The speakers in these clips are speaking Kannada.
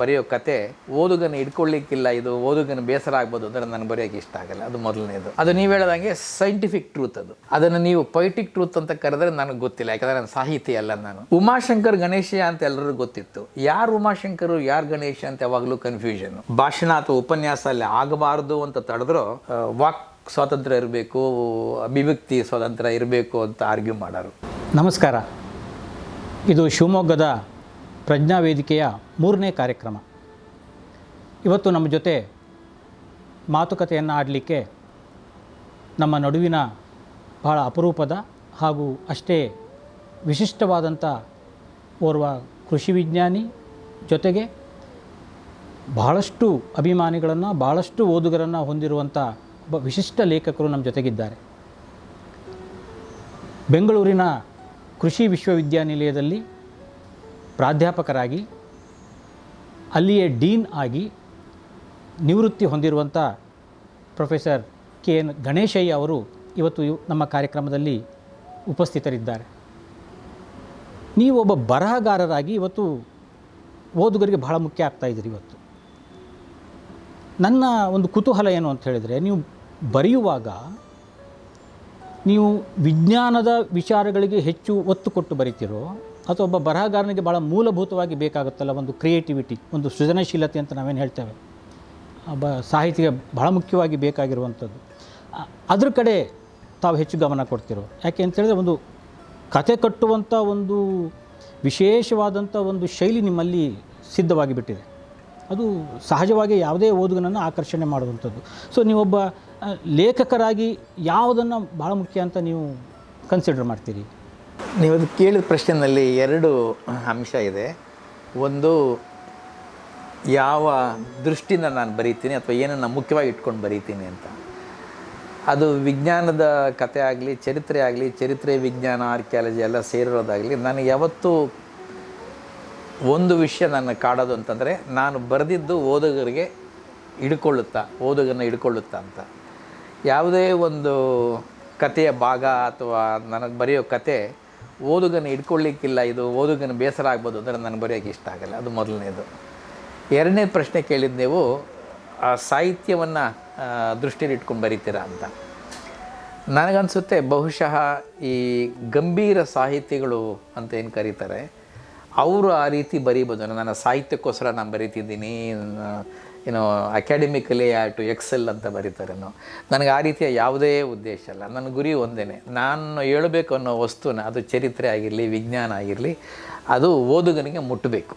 ಬರೆಯೋ ಕತೆ ಓದುಗನ ಇಟ್ಕೊಳ್ಳಿಕ್ಕಿಲ್ಲ, ಇದು ಓದುಗನ ಬೇಸರ ಆಗ್ಬೋದು ಅಂದರೆ ನನಗೆ ಬರೆಯೋಕೆ ಇಷ್ಟ ಆಗಲ್ಲ. ಅದು ಮೊದಲನೇದು. ಅದು ನೀವು ಹೇಳ್ದಂಗೆ ಸೈಂಟಿಫಿಕ್ ಟ್ರೂತ್ ಅದು. ಅದನ್ನು ನೀವು ಪೊಯಿಟಿಕ್ ಟ್ರೂತ್ ಅಂತ ಕರೆದ್ರೆ ನನಗೆ ಗೊತ್ತಿಲ್ಲ, ಯಾಕಂದರೆ ನಾನು ಸಾಹಿತಿ ಅಲ್ಲ ನಾನು. ಉಮಾಶಂಕರ್ ಗಣೇಶ ಅಂತ ಎಲ್ಲರಿಗೂ ಗೊತ್ತಿತ್ತು. ಯಾರು ಉಮಾಶಂಕರು, ಯಾರು ಗಣೇಶ ಅಂತ ಯಾವಾಗಲೂ ಕನ್ಫ್ಯೂಷನ್ ಭಾಷಣ ಅಥವಾ ಉಪನ್ಯಾಸ ಅಲ್ಲಿ ಆಗಬಾರ್ದು ಅಂತ ತಡೆದ್ರು ವಾಕ್ ಸ್ವಾತಂತ್ರ್ಯ ಇರಬೇಕು, ಅಭಿವ್ಯಕ್ತಿ ಸ್ವಾತಂತ್ರ್ಯ ಇರಬೇಕು ಅಂತ ಆರ್ಗ್ಯೂ ಮಾಡೋರು. ನಮಸ್ಕಾರ. ಇದು ಶಿವಮೊಗ್ಗದ ಪ್ರಜ್ಞಾ ವೇದಿಕೆಯ ಮೂರನೇ ಕಾರ್ಯಕ್ರಮ. ಇವತ್ತು ನಮ್ಮ ಜೊತೆ ಮಾತುಕತೆಯನ್ನು ಆಡಲಿಕ್ಕೆ ನಮ್ಮ ನಡುವಿನ ಬಹಳ ಅಪರೂಪದ ಹಾಗೂ ಅಷ್ಟೇ ವಿಶಿಷ್ಟವಾದಂಥ ಓರ್ವ ಕೃಷಿ ವಿಜ್ಞಾನಿ ಜೊತೆಗೆ ಬಹಳಷ್ಟು ಅಭಿಮಾನಿಗಳನ್ನು, ಬಹಳಷ್ಟು ಓದುಗರನ್ನು ಹೊಂದಿರುವಂಥ ಒಬ್ಬ ವಿಶಿಷ್ಟ ಲೇಖಕರು ನಮ್ಮ ಜೊತೆಗಿದ್ದಾರೆ. ಬೆಂಗಳೂರಿನ ಕೃಷಿ ವಿಶ್ವವಿದ್ಯಾನಿಲಯದಲ್ಲಿ ಪ್ರಾಧ್ಯಾಪಕರಾಗಿ, ಅಲ್ಲಿಯೇ ಡೀನ್ ಆಗಿ ನಿವೃತ್ತಿ ಹೊಂದಿರುವಂಥ ಪ್ರೊಫೆಸರ್ ಕೆ ಎನ್ ಗಣೇಶಯ್ಯ ಅವರು ಇವತ್ತು ಇವ್- ನಮ್ಮ ಕಾರ್ಯಕ್ರಮದಲ್ಲಿ ಉಪಸ್ಥಿತರಿದ್ದಾರೆ. ನೀವು ಒಬ್ಬ ಬರಹಗಾರರಾಗಿ ಇವತ್ತು ಓದುಗರಿಗೆ ಬಹಳ ಮುಖ್ಯ ಆಗ್ತಾ ಇದ್ದೀರಿ ಇವತ್ತು. ನನ್ನ ಒಂದು ಕುತೂಹಲ ಏನು ಅಂತ ಹೇಳಿದರೆ, ನೀವು ಬರೆಯುವಾಗ ನೀವು ವಿಜ್ಞಾನದ ವಿಚಾರಗಳಿಗೆ ಹೆಚ್ಚು ಒತ್ತು ಕೊಟ್ಟು ಬರೀತೀರೋ, ಅಥವಾ ಒಬ್ಬ ಬರಹಗಾರನಿಗೆ ಭಾಳ ಮೂಲಭೂತವಾಗಿ ಬೇಕಾಗುತ್ತಲ್ಲ ಒಂದು ಕ್ರಿಯೇಟಿವಿಟಿ ಒಂದು ಸೃಜನಶೀಲತೆ ಅಂತ ನಾವೇನು ಹೇಳ್ತೇವೆ? ಒಬ್ಬ ಸಾಹಿತಿಗೆ ಬಹಳ ಮುಖ್ಯವಾಗಿ ಬೇಕಾಗಿರುವಂಥದ್ದು. ಅದ್ರ ಕಡೆ ತಾವು ಹೆಚ್ಚು ಗಮನ ಕೊಡ್ತಿರೋ? ಯಾಕೆ ಅಂತ ಹೇಳಿದ್ರೆ ಒಂದು ಕತೆ ಕಟ್ಟುವಂಥ ಒಂದು ವಿಶೇಷವಾದಂಥ ಒಂದು ಶೈಲಿ ನಿಮ್ಮಲ್ಲಿ ಸಿದ್ಧವಾಗಿ ಬಿಟ್ಟಿದೆ ಅದು ಸಹಜವಾಗಿ ಯಾವುದೇ ಓದುಗನನ್ನು ಆಕರ್ಷಣೆ ಮಾಡುವಂಥದ್ದು. ಸೊ ನೀವೊಬ್ಬ ಲೇಖಕರಾಗಿ ಯಾವುದನ್ನು ಭಾಳ ಮುಖ್ಯ ಅಂತ ನೀವು ಕನ್ಸಿಡರ್ ಮಾಡ್ತೀರಿ? ನೀವು ಕೇಳಿದ ಪ್ರಶ್ನೆಯಲ್ಲಿ ಎರಡು ಅಂಶ ಇದೆ. ಒಂದು, ಯಾವ ದೃಷ್ಟಿಯಿಂದ ನಾನು ಬರೀತೀನಿ ಅಥವಾ ಏನನ್ನು ಮುಖ್ಯವಾಗಿ ಇಟ್ಕೊಂಡು ಬರೀತೀನಿ ಅಂತ. ಅದು ವಿಜ್ಞಾನದ ಕತೆ ಆಗಲಿ, ಚರಿತ್ರೆ ಆಗಲಿ, ಚರಿತ್ರೆ, ವಿಜ್ಞಾನ, ಆರ್ಕಿಯಾಲಜಿ ಎಲ್ಲ ಸೇರಿರೋದಾಗಲಿ ನಾನು ಯಾವತ್ತೂ ಒಂದು ವಿಷಯ ನನ್ನ ಕಾಡೋದು ಅಂತಂದರೆ ನಾನು ಬರೆದಿದ್ದು ಓದುಗರಿಗೆ ಹಿಡ್ಕೊಳ್ಳುತ್ತಾ, ಓದುಗರನ್ನ ಹಿಡ್ಕೊಳ್ಳುತ್ತಾ ಅಂತ. ಯಾವುದೇ ಒಂದು ಕಥೆಯ ಭಾಗ ಅಥವಾ ನನಗೆ ಬರೆಯೋ ಕತೆ ಓದುಗನ ಇಟ್ಕೊಳ್ಳಿಕ್ಕಿಲ್ಲ ಇದು ಓದುಗನ ಬೇಸರ ಆಗ್ಬೋದು ಅಂದರೆ ನನಗೆ ಬರೆಯೋಕ್ಕೆ ಇಷ್ಟ ಆಗಲ್ಲ. ಅದು ಮೊದಲನೇದು. ಎರಡನೇ ಪ್ರಶ್ನೆ ಕೇಳಿದ್ದು ನೀವು, ಆ ಸಾಹಿತ್ಯವನ್ನು ದೃಷ್ಟಿಯಲ್ಲಿ ಇಟ್ಕೊಂಡು ಬರೀತೀರಾ ಅಂತ. ನನಗನ್ಸುತ್ತೆ ಬಹುಶಃ ಈ ಗಂಭೀರ ಸಾಹಿತಿಗಳು ಅಂತ ಏನು ಕರೀತಾರೆ, ಅವರು ಆ ರೀತಿ ಬರೀಬೋದು. ನನ್ನ ಸಾಹಿತ್ಯಕ್ಕೋಸ್ಕರ ನಾನು ಬರೀತಿದ್ದೀನಿ ಏನೋ ಅಕಾಡೆಮಿಕಲಿ ಟು ಎಕ್ಸೆಲ್ ಅಂತ ಬರೀತಾರೇನೋ ನನಗೆ ಆ ರೀತಿಯ ಯಾವುದೇ ಉದ್ದೇಶ ಅಲ್ಲ ನನ್ನ ಗುರಿ ಒಂದೇ ನಾನು ಹೇಳಬೇಕು ಅನ್ನೋ ವಸ್ತುನ, ಅದು ಚರಿತ್ರೆ ಆಗಿರಲಿ, ವಿಜ್ಞಾನ ಆಗಿರಲಿ, ಅದು ಓದುಗನಿಗೆ ಮುಟ್ಟಬೇಕು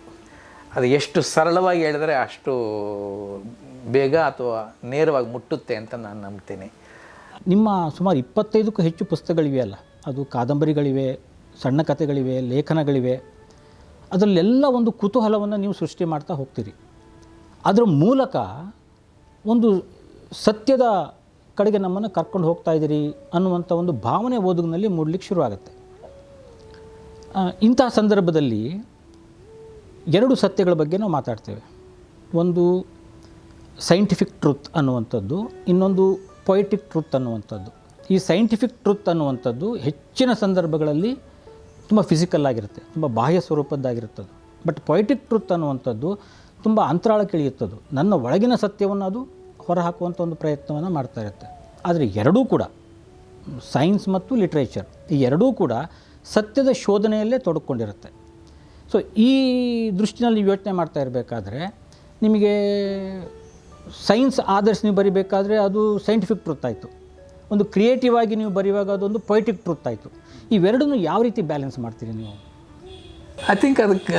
ಅದು ಎಷ್ಟು ಸರಳವಾಗಿ ಹೇಳಿದರೆ ಅಷ್ಟು ಬೇಗ ಅಥವಾ ನೇರವಾಗಿ ಮುಟ್ಟುತ್ತೆ ಅಂತ ನಾನು ನಂಬ್ತೀನಿ. ನಿಮ್ಮ ಸುಮಾರು ಇಪ್ಪತ್ತೈದಕ್ಕೂ ಹೆಚ್ಚು ಪುಸ್ತಕಗಳಿವೆ ಅಲ್ಲ? ಅದು ಕಾದಂಬರಿಗಳಿವೆ, ಸಣ್ಣ ಕಥೆಗಳಿವೆ, ಲೇಖನಗಳಿವೆ. ಅದರಲ್ಲೆಲ್ಲ ಒಂದು ಕುತೂಹಲವನ್ನು ನೀವು ಸೃಷ್ಟಿ ಮಾಡ್ತಾ ಹೋಗ್ತೀರಿ. ಅದರ ಮೂಲಕ ಒಂದು ಸತ್ಯದ ಕಡೆಗೆ ನಮ್ಮನ್ನು ಕರ್ಕೊಂಡು ಹೋಗ್ತಾ ಇದ್ದೀರಿ ಅನ್ನುವಂಥ ಒಂದು ಭಾವನೆ ಓದುಗಿನಲ್ಲಿ ಮೂಡಲಿಕ್ಕೆ ಶುರುವಾಗುತ್ತೆ. ಇಂಥ ಸಂದರ್ಭದಲ್ಲಿ ಎರಡು ಸತ್ಯಗಳ ಬಗ್ಗೆ ನಾವು ಮಾತಾಡ್ತೇವೆ. ಒಂದು ಸೈಂಟಿಫಿಕ್ ಟ್ರುತ್ ಅನ್ನುವಂಥದ್ದು, ಇನ್ನೊಂದು ಪೊಯಿಟಿಕ್ ಟ್ರುತ್ ಅನ್ನುವಂಥದ್ದು. ಈ ಸೈಂಟಿಫಿಕ್ ಟ್ರುತ್ ಅನ್ನುವಂಥದ್ದು ಹೆಚ್ಚಿನ ಸಂದರ್ಭಗಳಲ್ಲಿ ತುಂಬ ಫಿಸಿಕಲ್ ಆಗಿರುತ್ತೆ, ತುಂಬ ಬಾಹ್ಯ ಸ್ವರೂಪದ್ದಾಗಿರುತ್ತದೆ. ಬಟ್ ಪೊಯಿಟಿಕ್ ಟ್ರುತ್ ಅನ್ನುವಂಥದ್ದು ತುಂಬ ಅಂತರಾಳಕ್ಕೆ ಇಳಿಯುತ್ತದು ನನ್ನ ಒಳಗಿನ ಸತ್ಯವನ್ನು ಅದು ಹೊರಹಾಕುವಂಥ ಒಂದು ಪ್ರಯತ್ನವನ್ನು ಮಾಡ್ತಾ ಇರುತ್ತೆ. ಆದರೆ ಎರಡೂ ಕೂಡ, ಸೈನ್ಸ್ ಮತ್ತು ಲಿಟ್ರೇಚರ್, ಈ ಎರಡೂ ಕೂಡ ಸತ್ಯದ ಶೋಧನೆಯಲ್ಲೇ ತೊಡಕೊಂಡಿರುತ್ತೆ. ಸೊ ಈ ದೃಷ್ಟಿನಲ್ಲಿ ಯೋಚನೆ ಮಾಡ್ತಾ ಇರಬೇಕಾದ್ರೆ, ನಿಮಗೆ ಸೈನ್ಸ್ ಆಧರಿಸಿ ನೀವು ಬರಿಬೇಕಾದ್ರೆ ಅದು ಸೈಂಟಿಫಿಕ್ ಟ್ರುತ್ ಆಯಿತು. ಒಂದು ಕ್ರಿಯೇಟಿವ್ ಆಗಿ ನೀವು ಬರೆಯುವಾಗ ಅದೊಂದು ಪೊಯಿಟಿಕ್ ಟ್ರುತ್ ಆಯಿತು. ಇವೆರಡನ್ನೂ ಯಾವ ರೀತಿ ಬ್ಯಾಲೆನ್ಸ್ ಮಾಡ್ತೀರಿ ನೀವು? ಐ ಥಿಂಕ್ ಅದಕ್ಕೆ,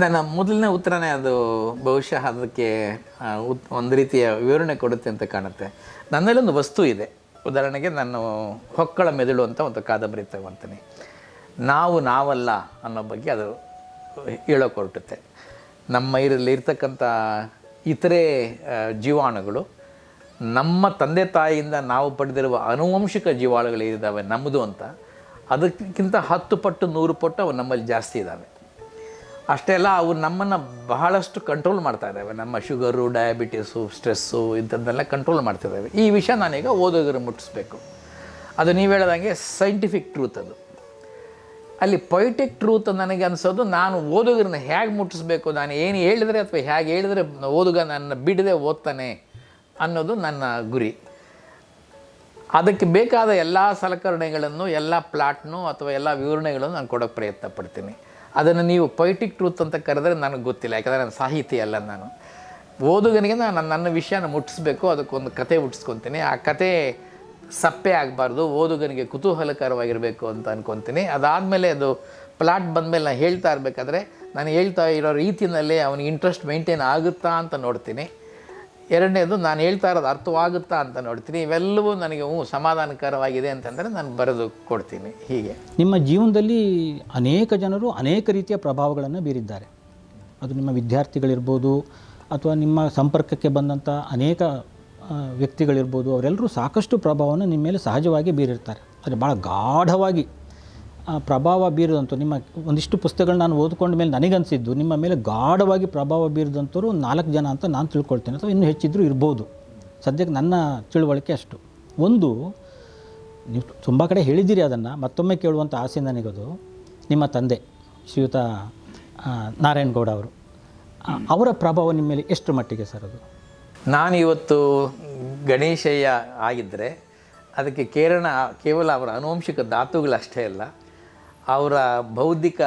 ನನ್ನ ಮೊದಲನೇ ಉತ್ತರನೇ ಅದು ಬಹುಶಃ ಅದಕ್ಕೆ ಒಂದು ರೀತಿಯ ವಿವರಣೆ ಕೊಡುತ್ತೆ ಅಂತ ಕಾಣುತ್ತೆ. ನನ್ನಲ್ಲೊಂದು ವಸ್ತು ಇದೆ. ಉದಾಹರಣೆಗೆ ನಾನು ಹೊಕ್ಕಳ ಮೆದುಳು ಅಂತ ಒಂದು ಕಾದಂಬರಿ ತಗೊತೀನಿ. ನಾವು ನಾವಲ್ಲ ಅನ್ನೋ ಬಗ್ಗೆ ಅದು ಹೇಳೋಕೆ ಹೊರಟುತ್ತೆ ನಮ್ಮ ಇರಲ್ಲಿ ಇರ್ತಕ್ಕಂಥ ಇತರೆ ಜೀವಾಣುಗಳು, ನಮ್ಮ ತಂದೆ ತಾಯಿಯಿಂದ ನಾವು ಪಡೆದಿರುವ ಆನುವಂಶಿಕ ಜೀವಾಣುಗಳಿದ್ದಾವೆ ನಮ್ಮದು ಅಂತ ಅದಕ್ಕಿಂತ ಹತ್ತು ಪಟ್ಟು ನೂರು ಪಟ್ಟು ಅವು ನಮ್ಮಲ್ಲಿ ಜಾಸ್ತಿ ಇದ್ದಾವೆ. ಅಷ್ಟೇ ಅಲ್ಲ ಅವು ನಮ್ಮನ್ನು ಬಹಳಷ್ಟು ಕಂಟ್ರೋಲ್ ಮಾಡ್ತಾ ಇದ್ದಾವೆ. ನಮ್ಮ ಶುಗರು ಡಯಾಬಿಟೀಸು ಸ್ಟ್ರೆಸ್ಸು ಇಂಥದ್ದನ್ನೆಲ್ಲ ಕಂಟ್ರೋಲ್ ಮಾಡ್ತಿದ್ದಾವೆ ಈ ವಿಷಯ ನಾನೀಗ ಓದುಗರು ಮುಟ್ಟಿಸ್ಬೇಕು. ಅದು ನೀವು ಹೇಳಿದಂಗೆ ಸೈಂಟಿಫಿಕ್ ಟ್ರೂತ್ ಅದು. ಅಲ್ಲಿ ಪೊಯಿಟಿಕ್ ಟ್ರೂತ್ ನನಗೆ ಅನಿಸೋದು ನಾನು ಓದುಗರನ್ನ ಹೇಗೆ ಮುಟ್ಟಿಸ್ಬೇಕು, ನಾನು ಏನು ಹೇಳಿದರೆ ಅಥವಾ ಹೇಗೆ ಹೇಳಿದರೆ ಓದುಗ ನನ್ನ ಬಿಡದೆ ಓದ್ತಾನೆ ಅನ್ನೋದು ನನ್ನ ಗುರಿ. ಅದಕ್ಕೆ ಬೇಕಾದ ಎಲ್ಲ ಸಲಕರಣೆಗಳನ್ನು, ಎಲ್ಲ ಪ್ಲಾಟ್ನು ಅಥವಾ ಎಲ್ಲ ವಿವರಣೆಗಳನ್ನು ನಾನು ಕೊಡೋಕ್ಕೆ ಪ್ರಯತ್ನ ಪಡ್ತೀನಿ. ಅದನ್ನು ನೀವು ಪೊಯಿಟಿಕ್ ಟ್ರೂತ್ ಅಂತ ಕರೆದ್ರೆ ನನಗೆ ಗೊತ್ತಿಲ್ಲ, ಯಾಕಂದರೆ ನಾನು ಸಾಹಿತಿ ಅಲ್ಲ ನಾನು. ಓದುಗನಿಗೆ ನಾನು ನನ್ನ ವಿಷಯನ ಮುಟ್ಟಿಸ್ಬೇಕು, ಅದಕ್ಕೊಂದು ಕತೆ ಹುಟ್ಟಿಸ್ಕೊತೀನಿ ಆ ಕತೆ ಸಪ್ಪೆ ಆಗಬಾರ್ದು, ಓದುಗನಿಗೆ ಕುತೂಹಲಕರವಾಗಿರಬೇಕು ಅಂತ ಅನ್ಕೊತೀನಿ. ಅದಾದಮೇಲೆ ಅದು ಪ್ಲಾಟ್ ಬಂದಮೇಲೆ ನಾನು ಹೇಳ್ತಾ ಇರಬೇಕಾದ್ರೆ, ನಾನು ಹೇಳ್ತಾ ಇರೋ ರೀತಿಯಲ್ಲೇ ಅವನಿಗೆ ಇಂಟ್ರೆಸ್ಟ್ ಮೇಂಟೈನ್ ಆಗುತ್ತಾ ಅಂತ ನೋಡ್ತೀನಿ. ಎರಡನೇದು ನಾನು ಹೇಳ್ತಾ ಇರೋದು ಅರ್ಥವಾಗುತ್ತಾ ಅಂತ ನೋಡ್ತೀನಿ. ಇವೆಲ್ಲವೂ ನನಗೆ, ಹ್ಞೂ, ಸಮಾಧಾನಕರವಾಗಿದೆ ಅಂತಂದರೆ ನಾನು ಬರೆದು ಕೊಡ್ತೀನಿ. ಹೀಗೆ. ನಿಮ್ಮ ಜೀವನದಲ್ಲಿ ಅನೇಕ ಜನರು ಅನೇಕ ರೀತಿಯ ಪ್ರಭಾವಗಳನ್ನು ಬೀರಿದ್ದಾರೆ. ಅದು ನಿಮ್ಮ ವಿದ್ಯಾರ್ಥಿಗಳಿರ್ಬೋದು, ಅಥವಾ ನಿಮ್ಮ ಸಂಪರ್ಕಕ್ಕೆ ಬಂದಂಥ ಅನೇಕ ವ್ಯಕ್ತಿಗಳಿರ್ಬೋದು, ಅವರೆಲ್ಲರೂ ಸಾಕಷ್ಟು ಪ್ರಭಾವವನ್ನು ನಿಮ್ಮ ಮೇಲೆ ಸಹಜವಾಗಿ ಬೀರಿರ್ತಾರೆ. ಅದು ಭಾಳ ಗಾಢವಾಗಿ ಪ್ರಭಾವ ಬೀರಿದಂಥ ನಿಮ್ಮ ಒಂದಿಷ್ಟು ಪುಸ್ತಕಗಳು ನಾನು ಓದ್ಕೊಂಡ ಮೇಲೆ ನನಗನ್ಸಿದ್ದು, ನಿಮ್ಮ ಮೇಲೆ ಗಾಢವಾಗಿ ಪ್ರಭಾವ ಬೀರಿದಂಥವ್ರು ನಾಲ್ಕು ಜನ ಅಂತ ನಾನು ತಿಳ್ಕೊಳ್ತೇನೆ. ಅಥವಾ ಇನ್ನೂ ಹೆಚ್ಚಿದ್ರು ಇರ್ಬೋದು. ಸದ್ಯಕ್ಕೆ ನನ್ನ ತಿಳುವಳಿಕೆ ಅಷ್ಟು. ಒಂದು, ನೀವು ತುಂಬ ಕಡೆ ಹೇಳಿದ್ದೀರಿ ಅದನ್ನು, ಮತ್ತೊಮ್ಮೆ ಕೇಳುವಂಥ ಆಸೆ ನನಗದು. ನಿಮ್ಮ ತಂದೆ, ಶ್ರೀಯುತ ನಾರಾಯಣಗೌಡ ಅವರು. ಅವರ ಪ್ರಭಾವ ನಿಮ್ಮ ಮೇಲೆ ಎಷ್ಟು ಮಟ್ಟಿಗೆ ಸರ್ ಅದು? ನಾನು ಇವತ್ತು ಗಣೇಶಯ್ಯ ಆಗಿದ್ದರೆ ಅದಕ್ಕೆ ಕೇರಣ ಕೇವಲ ಅವರ ಅನುವಂಶಿಕ ಧಾತುಗಳಷ್ಟೇ ಅಲ್ಲ ಅವರ ಬೌದ್ಧಿಕ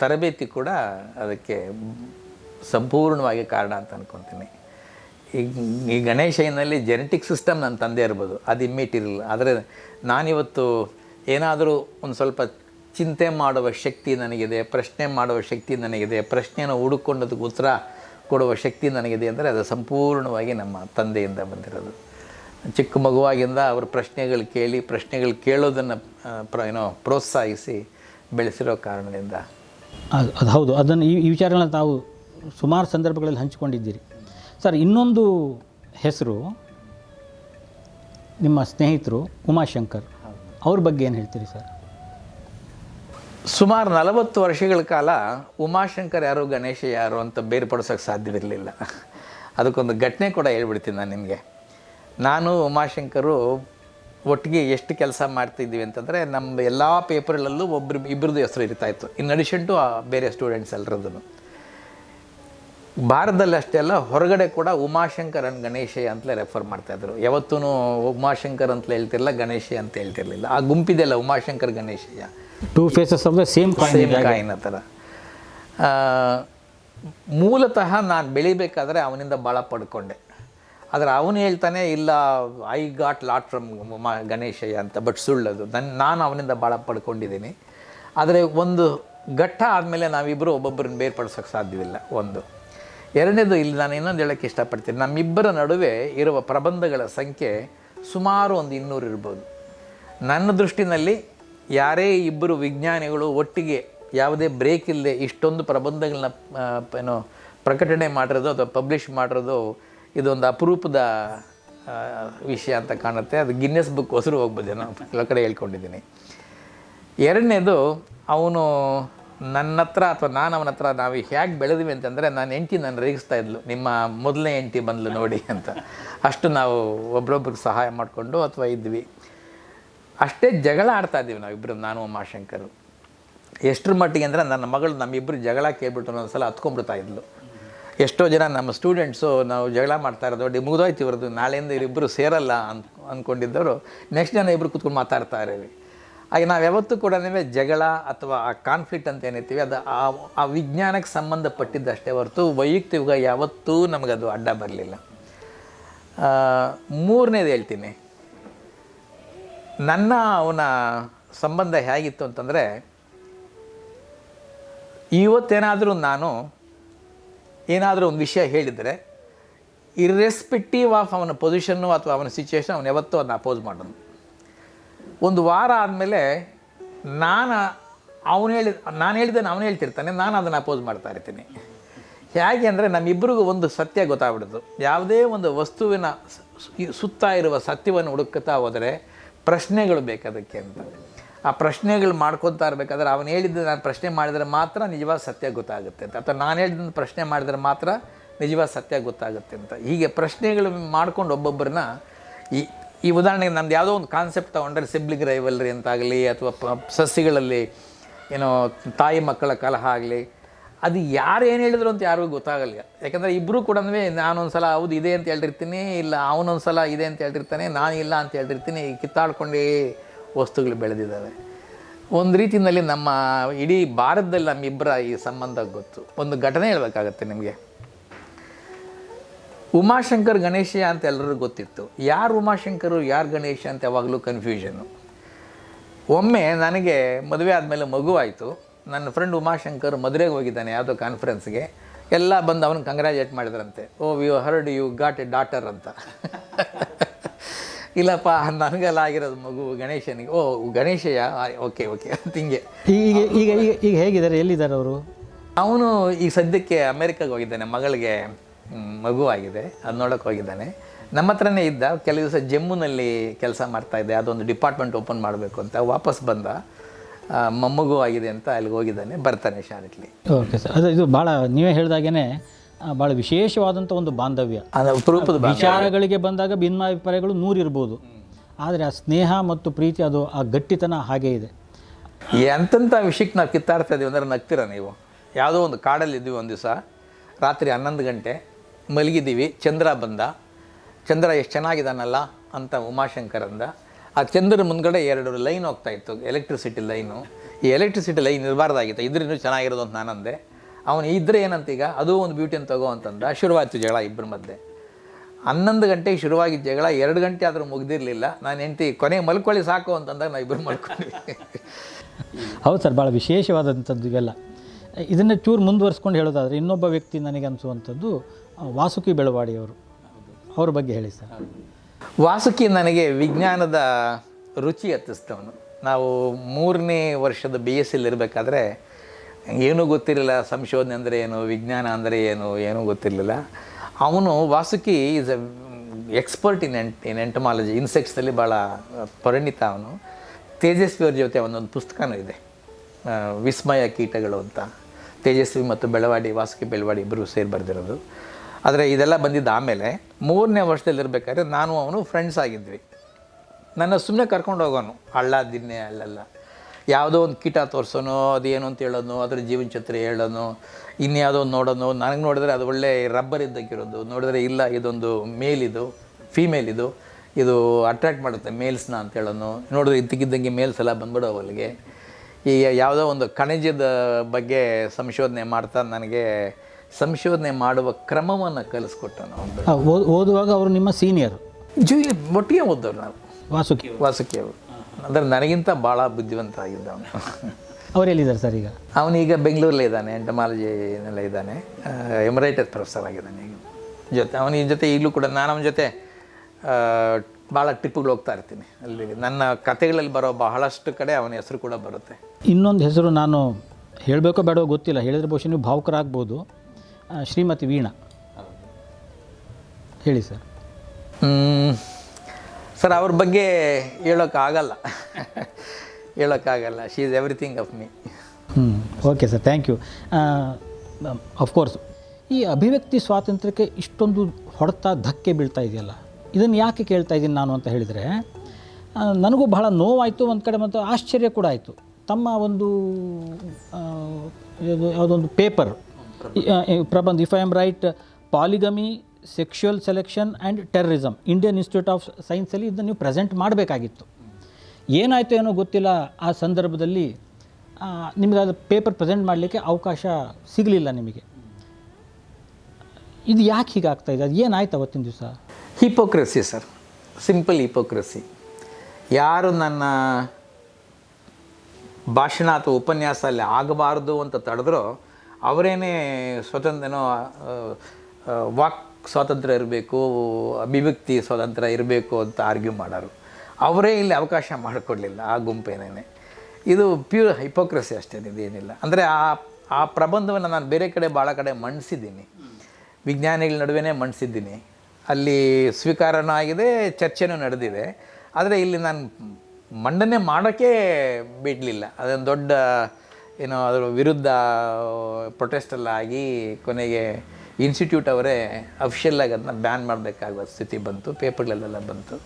ತರಬೇತಿ ಕೂಡ ಅದಕ್ಕೆ ಸಂಪೂರ್ಣವಾಗಿ ಕಾರಣ ಅಂತ ಅಂದ್ಕೊತೀನಿ ಈಗ ಈ ಗಣೇಶನಲ್ಲಿ ಜೆನೆಟಿಕ್ ಸಿಸ್ಟಮ್ ನನ್ನ ತಂದೆ ಇರ್ಬೋದು. ಅದು ಇಮ್ಮಿಟ್ ಇರಲಿಲ್ಲ. ಆದರೆ ನಾನಿವತ್ತು ಏನಾದರೂ ಒಂದು ಸ್ವಲ್ಪ ಚಿಂತೆ ಮಾಡುವ ಶಕ್ತಿ ನನಗಿದೆ, ಪ್ರಶ್ನೆ ಮಾಡುವ ಶಕ್ತಿ ನನಗಿದೆ ಪ್ರಶ್ನೆಯನ್ನು ಹುಡುಕೊಂಡದಕ್ಕೆ ಉತ್ತರ ಕೊಡುವ ಶಕ್ತಿ ನನಗಿದೆ ಅಂದರೆ ಅದು ಸಂಪೂರ್ಣವಾಗಿ ನಮ್ಮ ತಂದೆಯಿಂದ ಬಂದಿರೋದು. ಚಿಕ್ಕ ಮಗುವಾಗಿಂದ ಅವ್ರ ಪ್ರಶ್ನೆಗಳು ಕೇಳಿ ಪ್ರಶ್ನೆಗಳು ಕೇಳೋದನ್ನು ಪ್ರ ಏನೋ ಪ್ರೋತ್ಸಾಹಿಸಿ ಬೆಳೆಸಿರೋ ಕಾರಣದಿಂದ. ಅದು ಅದು ಹೌದು. ಅದನ್ನು ಈ ಈ ವಿಚಾರಗಳನ್ನ ತಾವು ಸುಮಾರು ಸಂದರ್ಭಗಳಲ್ಲಿ ಹಂಚಿಕೊಂಡಿದ್ದೀರಿ. ಸರ್ ಇನ್ನೊಂದು ಹೆಸರು ನಿಮ್ಮ ಸ್ನೇಹಿತರು ಉಮಾಶಂಕರ್. ಅವ್ರ ಬಗ್ಗೆ ಏನು ಹೇಳ್ತೀರಿ ಸರ್? ಸುಮಾರು ನಲವತ್ತು ವರ್ಷಗಳ ಕಾಲ ಉಮಾಶಂಕರ್ ಯಾರು ಗಣೇಶ ಯಾರು ಅಂತ ಬೇರ್ಪಡಿಸೋಕ್ಕೆ ಸಾಧ್ಯವಿರಲಿಲ್ಲ. ಅದಕ್ಕೊಂದು ಘಟನೆ ಕೂಡ ಹೇಳ್ಬಿಡ್ತೀನಿ ನಾನು ನಿಮಗೆ. ನಾನು ಉಮಾಶಂಕರು ಒಟ್ಟಿಗೆ ಎಷ್ಟು ಕೆಲಸ ಮಾಡ್ತಿದ್ದೀವಿ ಅಂತಂದರೆ ನಮ್ಮ ಎಲ್ಲ ಪೇಪರ್ಗಳಲ್ಲೂ ಒಬ್ಬರು ಇಬ್ಬರದ್ದು ಹೆಸರು ಇರ್ತಾಯಿತ್ತು ಇನ್ ಅಡಿಷನ್ ಟು ಬೇರೆ ಸ್ಟೂಡೆಂಟ್ಸ್ ಎಲ್ಲರದ್ದು ಭಾರತದಲ್ಲಿ ಅಷ್ಟೇ ಅಲ್ಲ ಹೊರಗಡೆ ಕೂಡ ಉಮಾಶಂಕರ್ ಅಂಡ್ ಗಣೇಶ ಅಂತಲೇ ರೆಫರ್ ಮಾಡ್ತಾಯಿದ್ರು ಯಾವತ್ತೂ ಉಮಾಶಂಕರ್ ಅಂತಲೇ ಹೇಳ್ತಿರಲಿಲ್ಲ ಗಣೇಶ ಅಂತ ಹೇಳ್ತಿರ್ಲಿಲ್ಲ. ಆ ಗುಂಪಿದೆಲ್ಲ Umashankar Ganeshaiah two faces of the same same ಕಾಯಿನ ಥರ. ಮೂಲತಃ ನಾನು ಬೆಳಿಬೇಕಾದ್ರೆ ಅವನಿಂದ ಭಾಳ ಪಡ್ಕೊಂಡೆ. ಆದರೆ ಅವನು ಹೇಳ್ತಾನೆ, ಇಲ್ಲ I got lot from Ganeshaiah ಅಂತ ಬಟ್ ಸುಳ್ಳದು. ನನ್ನ ನಾನು ಅವನಿಂದ ಭಾಳ ಪಡ್ಕೊಂಡಿದ್ದೀನಿ. ಆದರೆ ಒಂದು ಘಟ್ಟ ಆದಮೇಲೆ ನಾವಿಬ್ಬರು ಒಬ್ಬೊಬ್ಬರನ್ನ ಬೇರ್ಪಡಿಸೋಕ್ಕೆ ಸಾಧ್ಯವಿಲ್ಲ, ಒಂದು. ಎರಡನೇದು ಇಲ್ಲಿ ನಾನು ಇನ್ನೊಂದು ಹೇಳೋಕ್ಕೆ ಇಷ್ಟಪಡ್ತೀನಿ. ನಮ್ಮಿಬ್ಬರ ನಡುವೆ ಇರುವ ಪ್ರಬಂಧಗಳ ಸಂಖ್ಯೆ ಸುಮಾರು ಒಂದು ಇನ್ನೂರು ಇರ್ಬೋದು. ನನ್ನ ದೃಷ್ಟಿನಲ್ಲಿ ಯಾರೇ ಇಬ್ಬರು ವಿಜ್ಞಾನಿಗಳು ಒಟ್ಟಿಗೆ ಯಾವುದೇ ಬ್ರೇಕ್ ಇಲ್ಲದೆ ಇಷ್ಟೊಂದು ಪ್ರಬಂಧಗಳನ್ನ ಏನೋ ಪ್ರಕಟಣೆ ಮಾಡಿರೋದು ಅಥವಾ ಪಬ್ಲಿಷ್ ಮಾಡಿರೋದು ಇದೊಂದು ಅಪರೂಪದ ವಿಷಯ ಅಂತ ಕಾಣುತ್ತೆ. ಅದು ಗಿನ್ನೆಸ್ ಬುಕ್ ಹೊಸರು ಹೋಗ್ಬೋದು ನಾನು ಎಲ್ಲ ಕಡೆ ಹೇಳ್ಕೊಂಡಿದ್ದೀನಿ. ಎರಡನೇದು, ಅವನು ನನ್ನ ಹತ್ರ ಅಥವಾ ನಾನು ಅವನ ಹತ್ರ ನಾವು ಹೇಗೆ ಬೆಳೆದ್ವಿ ಅಂತಂದರೆ ನಾನು ಹೆಂಡ್ತಿ ನಾನು ರೇಗಿಸ್ತಾ ಇದ್ಲು. ನಿಮ್ಮ ಮೊದಲನೇ ಹೆಂಡ್ತಿ ಬಂದ್ಲು ನೋಡಿ ಅಂತ. ಅಷ್ಟು ನಾವು ಒಬ್ರೊಬ್ರಿಗೆ ಸಹಾಯ ಮಾಡಿಕೊಂಡು ಅಥವಾ ಇದ್ವಿ. ಅಷ್ಟೇ ಜಗಳ ಆಡ್ತಾ ಇದ್ದೀವಿ ನಾವಿಬ್ಬರು ನಾನು, ಉಮಾಶಂಕರು. ಎಷ್ಟರ ಮಟ್ಟಿಗೆ ಅಂದರೆ ನನ್ನ ಮಗಳು ನಮ್ಮಿಬ್ಬರು ಜಗಳ ಕೇಳ್ಬಿಟ್ಟು ಒಂದೊಂದ್ಸಲ ಹತ್ಕೊಂಡ್ಬಿಡ್ತಾ ಇದ್ಲು. ಎಷ್ಟೋ ಜನ ನಮ್ಮ ಸ್ಟೂಡೆಂಟ್ಸು ನಾವು ಜಗಳ ಮಾಡ್ತಾ ಇರೋದು ಡಿ ಮುಗಿದೋಯ್ತು ಇವ್ರದ್ದು, ನಾಳೆಯಿಂದ ಇವರಿಬ್ಬರು ಸೇರಲ್ಲ ಅನ್ ಅಂದ್ಕೊಂಡಿದ್ದವರು ನೆಕ್ಸ್ಟ್ ಜನ ಇಬ್ಬರು ಕೂತ್ಕೊಂಡು ಮಾತಾಡ್ತಾ ಇರೀವಿ ಹಾಗೆ ನಾವು ಯಾವತ್ತೂ ಕೂಡ ಜಗಳ ಅಥವಾ ಆ ಕಾನ್ಫ್ಲಿಕ್ಟ್ ಅಂತ ಏನೈತೀವಿ ಅದು ಆ ಆ ವಿಜ್ಞಾನಕ್ಕೆ ಸಂಬಂಧಪಟ್ಟಿದ್ದಷ್ಟೇ ಹೊರತು ವೈಯಕ್ತಿಕ ಯಾವತ್ತೂ ನಮಗದು ಅಡ್ಡ ಬರಲಿಲ್ಲ. ಮೂರನೇದು ಹೇಳ್ತೀನಿ. ನನ್ನ ಅವನ ಸಂಬಂಧ ಹೇಗಿತ್ತು ಅಂತಂದರೆ, ಇವತ್ತೇನಾದರೂ ನಾನು ಏನಾದರೂ ಒಂದು ವಿಷಯ ಹೇಳಿದರೆ ಇರ್ರೆಸ್ಪೆಕ್ಟಿವ್ ಆಫ್ ಅವನ ಪೊಸಿಷನ್ನು ಅಥವಾ ಅವನ ಸಿಚುವೇಶನ್ ಅವನು ಯಾವತ್ತೂ ಅದನ್ನ ಅಪೋಸ್ ಮಾಡೋದು ಒಂದು ವಾರ ಆದಮೇಲೆ ನಾನು ಅವನು ಹೇಳಿ, ನಾನು ಹೇಳಿದ್ದನ್ನು ಅವನು ಹೇಳ್ತಿರ್ತಾನೆ, ನಾನು ಅದನ್ನು ಅಪೋಸ್ ಮಾಡ್ತಾ ಇರ್ತೀನಿ. ಹೇಗೆ ಅಂದರೆ ನಮ್ಮಿಬ್ಬರಿಗೂ ಒಂದು ಸತ್ಯ ಗೊತ್ತಾಗ್ಬಿಡೋದು. ಯಾವುದೇ ಒಂದು ವಸ್ತುವಿನ ಸುತ್ತ ಇರುವ ಸತ್ಯವನ್ನು ಹುಡುಕ್ತಾ ಹೋದರೆ ಪ್ರಶ್ನೆಗಳು ಬೇಕದಕ್ಕೆ ಅಂತ. ಆ ಪ್ರಶ್ನೆಗಳು ಮಾಡ್ಕೊತಾ ಇರಬೇಕಾದ್ರೆ ಅವನು ಹೇಳಿದ್ದು ನಾನು ಪ್ರಶ್ನೆ ಮಾಡಿದರೆ ಮಾತ್ರ ನಿಜವಾದ ಸತ್ಯ ಗೊತ್ತಾಗುತ್ತೆ ಅಂತ. ಅಥವಾ ನಾನು ಹೇಳಿದ್ದು ಪ್ರಶ್ನೆ ಮಾಡಿದರೆ ಮಾತ್ರ ನಿಜವಾದ ಸತ್ಯ ಗೊತ್ತಾಗುತ್ತೆ ಅಂತ. ಹೀಗೆ ಪ್ರಶ್ನೆಗಳು ಮಾಡ್ಕೊಂಡು ಒಬ್ಬೊಬ್ಬರನ್ನ ಈ ಈ ಉದಾಹರಣೆಗೆ ನಮ್ದು ಯಾವುದೋ ಒಂದು ಕಾನ್ಸೆಪ್ಟ್ ತೊಗೊಂಡ್ರೆ ಸಿಬ್ಲಿಂಗ್ ರೈವಲ್ರಿ ಅಂತಾಗಲಿ ಅಥವಾ ಸಸ್ಯಗಳಲ್ಲಿ ಏನೋ ತಾಯಿ ಮಕ್ಕಳ ಕಲಹ ಆಗಲಿ, ಅದು ಯಾರು ಏನು ಹೇಳಿದ್ರು ಅಂತ ಯಾರಿಗೂ ಗೊತ್ತಾಗಲ್ಲ. ಯಾಕಂದರೆ ಇಬ್ಬರೂ ಕೂಡ ನಾನೊಂದು ಸಲ ಹೌದು ಇದೆ ಅಂತ ಹೇಳಿರ್ತೀನಿ ಇಲ್ಲ ಅವನೊಂದು ಸಲ ಇದೆ ಅಂತ ಹೇಳಿರ್ತಾನೆ ನಾನು ಇಲ್ಲ ಅಂತ ಹೇಳಿರ್ತೀನಿ ಕಿತ್ತಾಡ್ಕೊಂಡೇ ವಸ್ತುಗಳು ಬೆಳೆದಿದ್ದಾವೆ. ಒಂದು ರೀತಿಯಲ್ಲಿ ನಮ್ಮ ಇಡೀ ಭಾರತದಲ್ಲಿ ನಮ್ಮಿಬ್ಬರ ಈ ಸಂಬಂಧ ಗೊತ್ತು. ಒಂದು ಘಟನೆ ಹೇಳಬೇಕಾಗತ್ತೆ ನಿಮಗೆ. ಉಮಾಶಂಕರ್ ಗಣೇಶ ಅಂತ ಎಲ್ಲರಿಗೂ ಗೊತ್ತಿತ್ತು. ಯಾರು ಉಮಾಶಂಕರು, ಯಾರು ಗಣೇಶ ಅಂತ ಯಾವಾಗಲೂ ಕನ್ಫ್ಯೂಷನ್ನು ಒಮ್ಮೆ ನನಗೆ ಮದುವೆ ಆದಮೇಲೆ ಮಗು ಆಯಿತು ನನ್ನ ಫ್ರೆಂಡ್ ಉಮಾಶಂಕರ್ ಮದುವೆಗೆ ಹೋಗಿದ್ದಾನೆ ಯಾವುದೋ ಕಾನ್ಫರೆನ್ಸ್ಗೆ ಎಲ್ಲ ಬಂದು ಅವನು ಕಂಗ್ರ್ಯಾಚುಲೇಟ್ ಮಾಡಿದ್ರಂತೆ. ಓ you heard you got a daughter ಅಂತ. ಇಲ್ಲಪ್ಪ ನನಗೆಲ್ಲ ಆಗಿರೋದು ಮಗು ಗಣೇಶನಿಗೆ. ಓ ಗಣೇಶಯ್ಯ? ಓಕೆ ಓಕೆ ಅಂತ ಹಿಂಗೆ. ಈಗ ಈಗ ಈಗ ಈಗ ಹೇಗಿದ್ದಾರೆ? ಎಲ್ಲಿದ್ದಾರೆ ಅವರು? ಅವನು ಈಗ ಸದ್ಯಕ್ಕೆ ಅಮೇರಿಕಾಗೆ ಹೋಗಿದ್ದಾನೆ. ಮಗಳಿಗೆ ಮಗು ಆಗಿದೆ. ಅದು ನೋಡೋಕೆ ಹೋಗಿದ್ದಾನೆ. ನಮ್ಮ ಹತ್ರನೇ ಇದ್ದ. ಕೆಲವು ದಿವಸ ಜಮ್ಮುನಲ್ಲಿ ಕೆಲಸ ಮಾಡ್ತಾ ಇದ್ದೆ. ಅದೊಂದು ಡಿಪಾರ್ಟ್ಮೆಂಟ್ ಓಪನ್ ಮಾಡಬೇಕು ಅಂತ. ವಾಪಸ್ ಬಂದ. ಮಮ್ಮಗೂ ಮೊಮ್ಮಗು ಆಗಿದೆ ಅಂತ ಅಲ್ಲಿಗೆ ಹೋಗಿದ್ದಾನೆ. ಬರ್ತಾನೆ ಶಾರ್ಟ್ಲಿ ಓಕೆ ಸರ್ ಅದು ಇದು ಭಾಳ ನೀವೇ ಹೇಳಿದಾಗೇ ಭಾಳ ವಿಶೇಷವಾದಂಥ ಒಂದು ಬಾಂಧವ್ಯ. ಅಪರೂಪದ ವಿಚಾರಗಳಿಗೆ ಬಂದಾಗ ಭಿನ್ನಾಭಿಪ್ರಾಯಗಳು ನೂರಿರ್ಬೋದು. ಆದರೆ ಆ ಸ್ನೇಹ ಮತ್ತು ಪ್ರೀತಿ ಅದು ಆ ಗಟ್ಟಿತನ ಹಾಗೇ ಇದೆ. ಎಂತೆಂಥ ವಿಷಯಕ್ಕೆ ನಾವು ಕಿತ್ತಾಡ್ತಾ ಇದ್ದೀವಿ ಅಂದ್ರೆ ನಗ್ತೀರ ನೀವು? ಯಾವುದೋ ಒಂದು ಕಾಡಲ್ಲಿ ಇದ್ದೀವಿ ಒಂದು ದಿವಸ. ರಾತ್ರಿ ಹನ್ನೊಂದು ಗಂಟೆ ಮಲಗಿದ್ದೀವಿ. ಚಂದ್ರ ಬಂದ. ಚಂದ್ರ ಎಷ್ಟು ಚೆನ್ನಾಗಿದ್ದಾನಲ್ಲ ಅಂತ ಉಮಾಶಂಕರ್ ಅಂದ ಆ ಚಂದ್ರ ಮುಂದ್ಗಡೆ ಎರಡು ಲೈನ್ ಹೋಗ್ತಾ ಇತ್ತು. Electricity line. ಈ ಎಲೆಕ್ಟ್ರಿಸಿಟಿ ಲೈನ್ ಇರಬಾರ್ದಾಗಿತ್ತು. ಇದ್ರೂ ಚೆನ್ನಾಗಿರೋದು ಅಂತ ನಾನಂದೆ. ಅವನು ಇದ್ರೆ ಏನಂತ ಈಗ ಅದು ಒಂದು ಬ್ಯೂಟಿಯನ್ನು ತಗೋ ಅಂತಂದ. ಶುರುವಾಯಿತು ಜಗಳ ಇಬ್ಬರ ಮಧ್ಯೆ. ಹನ್ನೊಂದು ಗಂಟೆಗೆ ಶುರುವಾಗಿದ್ದ ಜಗಳ ಎರಡು ಗಂಟೆ ಆದರೂ ಮುಗ್ದಿರಲಿಲ್ಲ. ನಾನು ಹೆಂಡತಿ ಕೊನೆಗೆ ಮಲ್ಕೊಳ್ಳಿ ಸಾಕು ಅಂತಂದಾಗ ನಾನು ಇಬ್ಬರು ಮಲ್ಕೊಂಡ್ವಿ. ಹೌದು ಸರ್ ಭಾಳ ವಿಶೇಷವಾದಂಥದ್ದು ಇವೆಲ್ಲ. ಇದನ್ನು ಚೂರು ಮುಂದುವರಿಸ್ಕೊಂಡು ಹೇಳೋದಾದರೆ ಇನ್ನೊಬ್ಬ ವ್ಯಕ್ತಿ ನನಗೆ ಅನಿಸುವಂಥದ್ದು ವಾಸುಕಿ ಬೆಳವಾಡಿಯವರು. ಅವ್ರ ಬಗ್ಗೆ ಹೇಳಿ ಸರ್. ವಾಸುಕಿ ನನಗೆ ವಿಜ್ಞಾನದ ರುಚಿ ಹತ್ತಿಸ್ತವನು ನಾವು ಮೂರನೇ ವರ್ಷದ ಬಿ ಎಸ್ ಸಿಲಿ ಇರಬೇಕಾದ್ರೆ ಏನೂ ಗೊತ್ತಿರಲಿಲ್ಲ, ಸಂಶೋಧನೆ ಅಂದರೆ ಏನು, ವಿಜ್ಞಾನ ಅಂದರೆ ಏನು, ಏನೂ ಗೊತ್ತಿರಲಿಲ್ಲ. ಅವನು Vasuki is a expert in ant in entomology ಇನ್ಸೆಕ್ಟ್ಸಲ್ಲಿ ಭಾಳ ಪರಿಣಿತ ಅವನು. ತೇಜಸ್ವಿ ಅವ್ರ ಜೊತೆ ಒಂದೊಂದು ಪುಸ್ತಕನೂ ಇದೆ. ವಿಸ್ಮಯ ಕೀಟಗಳು ಅಂತ. ತೇಜಸ್ವಿ ಮತ್ತು ಬೆಳವಾಡಿ, ವಾಸುಕಿ, ಬೆಳವಾಡಿ ಇಬ್ಬರು ಸೇರಿ ಬರೆದಿರೋದು. ಆದರೆ ಇದೆಲ್ಲ ಬಂದಿದ್ದ ಆಮೇಲೆ ಮೂರನೇ ವರ್ಷದಲ್ಲಿರ್ಬೇಕಾದ್ರೆ ನಾನು, ಅವನು ಫ್ರೆಂಡ್ಸ್ ಆಗಿದ್ವಿ. ನನ್ನ ಸುಮ್ಮನೆ ಕರ್ಕೊಂಡು ಹೋಗೋನು. ಹಳ್ಳ ದಿನ್ನೆ ಅಲ್ಲೆಲ್ಲ. ಯಾವುದೋ ಒಂದು ಕೀಟ ತೋರಿಸೋನು ಅದೇನು ಅಂತ ಹೇಳೋನು ಅದರ ಜೀವನ ಚಕ್ರ ಹೇಳೋನು ಇನ್ಯಾವುದೋ ಒಂದು ನೋಡೋನು ನನಗೆ ನೋಡಿದ್ರೆ ಅದು ಒಳ್ಳೆ ರಬ್ಬರ್ ಇದ್ದಕ್ಕಿರೋದು. ನೋಡಿದ್ರೆ ಇಲ್ಲ ಇದೊಂದು ಮೇಲ್ ಇದು ಫೀಮೇಲ್ ಇದು ಇದು ಅಟ್ರಾಕ್ಟ್ ಮಾಡುತ್ತೆ ಮೇಲ್ಸ್ನ ಅಂತ ಹೇಳೋನು. ನೋಡಿದ್ರೆ ಇದ್ದಕ್ಕಿದ್ದಂಗೆ ಮೇಲ್ಸ್ ಎಲ್ಲ ಬಂದ್ಬಿಡೋ ಅವಳಿಗೆ ಈ ಯಾವುದೋ ಒಂದು ಖನಿಜದ ಬಗ್ಗೆ ಸಂಶೋಧನೆ ಮಾಡ್ತಾ ನನಗೆ ಸಂಶೋಧನೆ ಮಾಡುವ ಕ್ರಮವನ್ನು ಕಲಿಸ್ಕೊಟ್ಟನು ಓದ್- ಓದುವಾಗ ಅವರು ನಿಮ್ಮ ಸೀನಿಯರ್ ಜೂ ಒಟ್ಟಿಗೆ ಓದೋರು ನಾವು. ವಾಸುಕಿ ವಾಸುಕಿ ಅವರು. ಅಂದರೆ ನನಗಿಂತ ಭಾಳ ಬುದ್ಧಿವಂತ ಆಗಿದ್ದ ಅವನು. ಅವ್ರು ಎಲ್ಲಿದ್ದಾರೆ ಸರ್ ಈಗ? ಅವನೀಗ ಬೆಂಗಳೂರಲ್ಲೇ ಇದ್ದಾನೆ ಎಂಟಮಾಲಜಿನೆಲ್ಲ ಇದ್ದಾನೆ. ಎಮರೈಟಸ್ ಪ್ರೊಫೆಸರ್ ಆಗಿದ್ದಾನೆ ಈಗ. ಜೊತೆ ಅವನ ಜೊತೆ ಈಗಲೂ ಕೂಡ ನಾನು ಅವನ ಜೊತೆ ಭಾಳ ಟ್ರಿಪ್ಗಳು ಹೋಗ್ತಾ ಇರ್ತೀನಿ. ಅಲ್ಲಿ ನನ್ನ ಕತೆಗಳಲ್ಲಿ ಬರೋ ಬಹಳಷ್ಟು ಕಡೆ ಅವನ ಹೆಸರು ಕೂಡ ಬರುತ್ತೆ. ಇನ್ನೊಂದು ಹೆಸರು ನಾನು ಹೇಳಬೇಕೋ ಬೇಡವೋ ಗೊತ್ತಿಲ್ಲ. ಹೇಳಿದ್ರೆ ಬಹುಶಃ ನೀವು ಭಾವುಕರಾಗ್ಬೋದು ಶ್ರೀಮತಿ ವೀಣಾ. ಹೇಳಿ ಸರ್. ಸರ್ ಅವ್ರ ಬಗ್ಗೆ ಹೇಳೋಕ್ಕಾಗಲ್ಲ. ಹೇಳೋಕ್ಕಾಗಲ್ಲ. She is everything of me ಹ್ಞೂ okay sir thank you of course ಈ ಅಭಿವ್ಯಕ್ತಿ ಸ್ವಾತಂತ್ರ್ಯಕ್ಕೆ ಇಷ್ಟೊಂದು ಹೊಡೆತ ಧಕ್ಕೆ ಬೀಳ್ತಾ ಇದೆಯಲ್ಲ? ಇದನ್ನು ಯಾಕೆ ಕೇಳ್ತಾ ಇದ್ದೀನಿ ನಾನು ಅಂತ ಹೇಳಿದರೆ ನನಗೂ ಬಹಳ ನೋವಾಯಿತು, ಒಂದು ಕಡೆ ಮತ್ತು ಆಶ್ಚರ್ಯ ಕೂಡ ಆಯಿತು. ತಮ್ಮ ಒಂದು ಯಾವುದೊಂದು ಪೇಪರ್ ಪ್ರಬಂಧ if I am right polygamy sexual selection and terrorism Indian Institute of ಸೈನ್ಸಲ್ಲಿ ಇದನ್ನು ನೀವು ಪ್ರೆಸೆಂಟ್ ಮಾಡಬೇಕಾಗಿತ್ತು. ಏನಾಯಿತು ಏನೋ ಗೊತ್ತಿಲ್ಲ, ಆ ಸಂದರ್ಭದಲ್ಲಿ ನಿಮಗೆ ಅದು ಪೇಪರ್ ಪ್ರೆಸೆಂಟ್ ಮಾಡಲಿಕ್ಕೆ ಅವಕಾಶ ಸಿಗಲಿಲ್ಲ ನಿಮಗೆ. ಇದು ಯಾಕೆ ಹೀಗಾಗ್ತಾ ಇದೆ? ಅದು ಏನಾಯ್ತು ಅವತ್ತಿನ ದಿವಸ? ಹಿಪೋಕ್ರಸಿ ಸರ್ ಸಿಂಪಲ್ ಹಿಪೋಕ್ರಸಿ ಯಾರು ನನ್ನ ಭಾಷಣ ಅಥವಾ ಉಪನ್ಯಾಸ ಅಲ್ಲಿ ಆಗಬಾರ್ದು ಅಂತ ತಡೆದ್ರೋ, ಅವರೇನೇ ಸ್ವತಂತ್ರನೋ ವಾಕ್ ಸ್ವಾತಂತ್ರ್ಯ ಇರಬೇಕು, ಅಭಿವ್ಯಕ್ತಿ ಸ್ವಾತಂತ್ರ್ಯ ಇರಬೇಕು ಅಂತ ಆರ್ಗ್ಯೂ ಮಾಡೋರು. ಅವರೇ ಇಲ್ಲಿ ಅವಕಾಶ ಮಾಡಿಕೊಡ್ಲಿಲ್ಲ ಆ ಗುಂಪೇನೇ ಇದು ಪ್ಯೂರ್ ಹೈಪೋಕ್ರಸಿ ಅಷ್ಟೇ, ಇದೇನಿಲ್ಲ. ಅಂದರೆ ಆ ಆ ಪ್ರಬಂಧವನ್ನು ನಾನು ಬೇರೆ ಕಡೆ, ಭಾಳ ಕಡೆ ಮಂಡಿಸಿದ್ದೀನಿ ವಿಜ್ಞಾನಿಗಳ ನಡುವೆ ಮಂಡಿಸಿದ್ದೀನಿ ಅಲ್ಲಿ ಸ್ವೀಕಾರನೂ ಆಗಿದೆ ಚರ್ಚೆನೂ ನಡೆದಿದೆ. ಆದರೆ ಇಲ್ಲಿ ನಾನು ಮಂಡನೆ ಮಾಡೋಕ್ಕೆ ಬಿಡಲಿಲ್ಲ. ಅದೊಂದು ದೊಡ್ಡ, ಏನೋ ಅದರ ವಿರುದ್ಧ ಪ್ರೊಟೆಸ್ಟ್ ಎಲ್ಲ ಆಗಿ ಕೊನೆಗೆ ಇನ್ಸ್ಟಿಟ್ಯೂಟ್ ಅವರೇ ಅಫಿಷಿಯಲ್ಲಾಗಿ ಅದನ್ನ ಬ್ಯಾನ್ ಮಾಡಬೇಕಾಗುವ ಸ್ಥಿತಿ ಬಂತು ಪೇಪರ್ಗಳಲ್ಲೆಲ್ಲ ಬಂತು.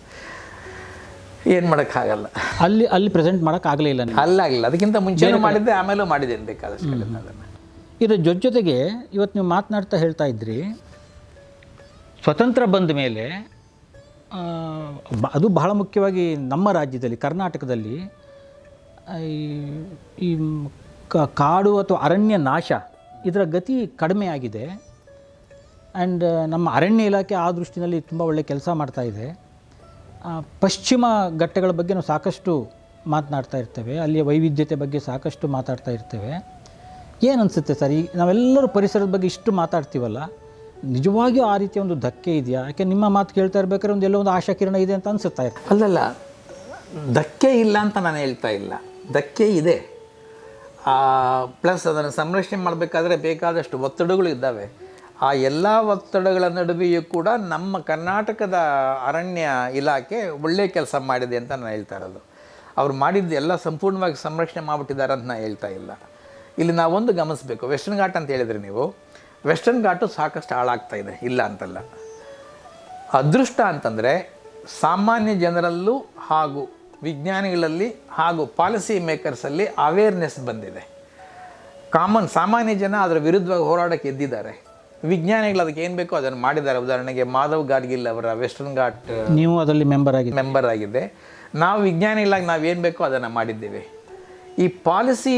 ಏನು ಮಾಡೋಕ್ಕಾಗಲ್ಲ. ಅಲ್ಲಿ ಅಲ್ಲಿ ಪ್ರೆಸೆಂಟ್ ಮಾಡೋಕ್ಕಾಗಲೇ ಇಲ್ಲ ಅಲ್ಲಾಗಲಿಲ್ಲ. ಅಲ್ಲಾಗಿಲ್ಲ ಅದಕ್ಕಿಂತ ಮುಂಚೆನೂ ಮಾಡಿದ್ದೆ ಆಮೇಲೂ ಮಾಡಿದ್ದೇನೆ ಬೇಕಾದಷ್ಟು ಅದನ್ನು. ಇದರ ಜೊತೆ ಜೊತೆಗೆ ಇವತ್ತು ನೀವು ಮಾತನಾಡ್ತಾ ಹೇಳ್ತಾ ಇದ್ರಿ ಸ್ವತಂತ್ರ ಬಂದ ಮೇಲೆ ಅದು ಬಹಳ ಮುಖ್ಯವಾಗಿ ನಮ್ಮ ರಾಜ್ಯದಲ್ಲಿ ಕರ್ನಾಟಕದಲ್ಲಿ ಈ- ಈ ಕಾಡು ಅಥವಾ ಅರಣ್ಯ ನಾಶ ಇದರ ಗತಿ ಕಡಿಮೆ ಆಗಿದೆ. ಆ್ಯಂಡ್ ನಮ್ಮ ಅರಣ್ಯ ಇಲಾಖೆ ಆ ದೃಷ್ಟಿನಲ್ಲಿ ತುಂಬ ಒಳ್ಳೆಯ ಕೆಲಸ ಮಾಡ್ತಾ ಇದೆ. ಪಶ್ಚಿಮ ಘಟ್ಟಗಳ ಬಗ್ಗೆ ನಾವು ಸಾಕಷ್ಟು ಮಾತನಾಡ್ತಾ ಇರ್ತೇವೆ. ಅಲ್ಲಿಯ ವೈವಿಧ್ಯತೆ ಬಗ್ಗೆ ಸಾಕಷ್ಟು ಮಾತಾಡ್ತಾ ಇರ್ತೇವೆ. ಏನು ಅನಿಸುತ್ತೆ ಸರ್? ಈ ನಾವೆಲ್ಲರೂ ಪರಿಸರದ ಬಗ್ಗೆ ಇಷ್ಟು ಮಾತಾಡ್ತೀವಲ್ಲ. ನಿಜವಾಗಿಯೂ ಆ ರೀತಿಯ ಒಂದು ಧಕ್ಕೆ ಇದೆಯಾ? ಯಾಕೆ ನಿಮ್ಮ ಮಾತು ಕೇಳ್ತಾ ಇರ್ಬೇಕಾದ್ರೆ ಒಂದು ಎಲ್ಲೋ ಒಂದು ಆಶಾ ಕಿರಣ ಇದೆ ಅಂತ ಅನಿಸುತ್ತಾ ಇರ್ತದೆ ಅಲ್ಲಲ್ಲ, ಧಕ್ಕೆ ಇಲ್ಲ ಅಂತ ನಾನು ಹೇಳ್ತಾ ಇಲ್ಲ. ಧಕ್ಕೆ ಇದೆ. ಪ್ಲಸ್ ಅದನ್ನು ಸಂರಕ್ಷಣೆ ಮಾಡಬೇಕಾದ್ರೆ ಬೇಕಾದಷ್ಟು ಒತ್ತಡಗಳು ಇದ್ದಾವೆ. ಆ ಎಲ್ಲ ಒತ್ತಡಗಳ ನಡುವೆಯೂ ಕೂಡ ನಮ್ಮ ಕರ್ನಾಟಕದ ಅರಣ್ಯ ಇಲಾಖೆ ಒಳ್ಳೆಯ ಕೆಲಸ ಮಾಡಿದೆ ಅಂತ ನಾನು ಹೇಳ್ತಾ ಇರೋದು. ಅವ್ರು ಮಾಡಿದ್ದು ಎಲ್ಲ ಸಂಪೂರ್ಣವಾಗಿ ಸಂರಕ್ಷಣೆ ಮಾಡಿಬಿಟ್ಟಿದ್ದಾರೆ ಅಂತ ನಾನು ಹೇಳ್ತಾ ಇಲ್ಲ. ಇಲ್ಲಿ ನಾವೊಂದು ಗಮನಿಸಬೇಕು. ವೆಸ್ಟರ್ನ್ ಘಾಟ್ ಅಂತ ಹೇಳಿದ್ರಿ ನೀವು ವೆಸ್ಟರ್ನ್ ಘಾಟು ಸಾಕಷ್ಟು ಹಾಳಾಗ್ತಾ ಇದೆ, ಇಲ್ಲ ಅಂತಲ್ಲ. ಅದೃಷ್ಟ ಅಂತಂದರೆ ಸಾಮಾನ್ಯ ಜನರಲ್ಲೂ ಹಾಗೂ ವಿಜ್ಞಾನಿಗಳಲ್ಲಿ ಹಾಗೂ ಪಾಲಿಸಿ ಮೇಕರ್ಸಲ್ಲಿ ಅವೇರ್ನೆಸ್ ಬಂದಿದೆ. ಕಾಮನ್ ಸಾಮಾನ್ಯ ಜನ ಅದರ ವಿರುದ್ಧವಾಗಿ ಹೋರಾಡಕ್ಕೆ ಎದ್ದಿದ್ದಾರೆ. ವಿಜ್ಞಾನಿಗಳು ಅದಕ್ಕೆ ಏನು ಬೇಕೋ ಅದನ್ನು ಮಾಡಿದ್ದಾರೆ. ಉದಾಹರಣೆಗೆ ಮಾಧವ್ ಗಾಡ್ಗಿಲ್ ಅವರ ವೆಸ್ಟರ್ನ್ ಘಾಟ್ ನೀವು ಅದರಲ್ಲಿ ಮೆಂಬರ್ ಆಗಿ ಮೆಂಬರ್ ಆಗಿದೆ ನಾವು ವಿಜ್ಞಾನಿಗಳಾಗಿ ನಾವು ಏನು ಬೇಕೋ ಅದನ್ನು ಮಾಡಿದ್ದೇವೆ. ಈ ಪಾಲಿಸಿ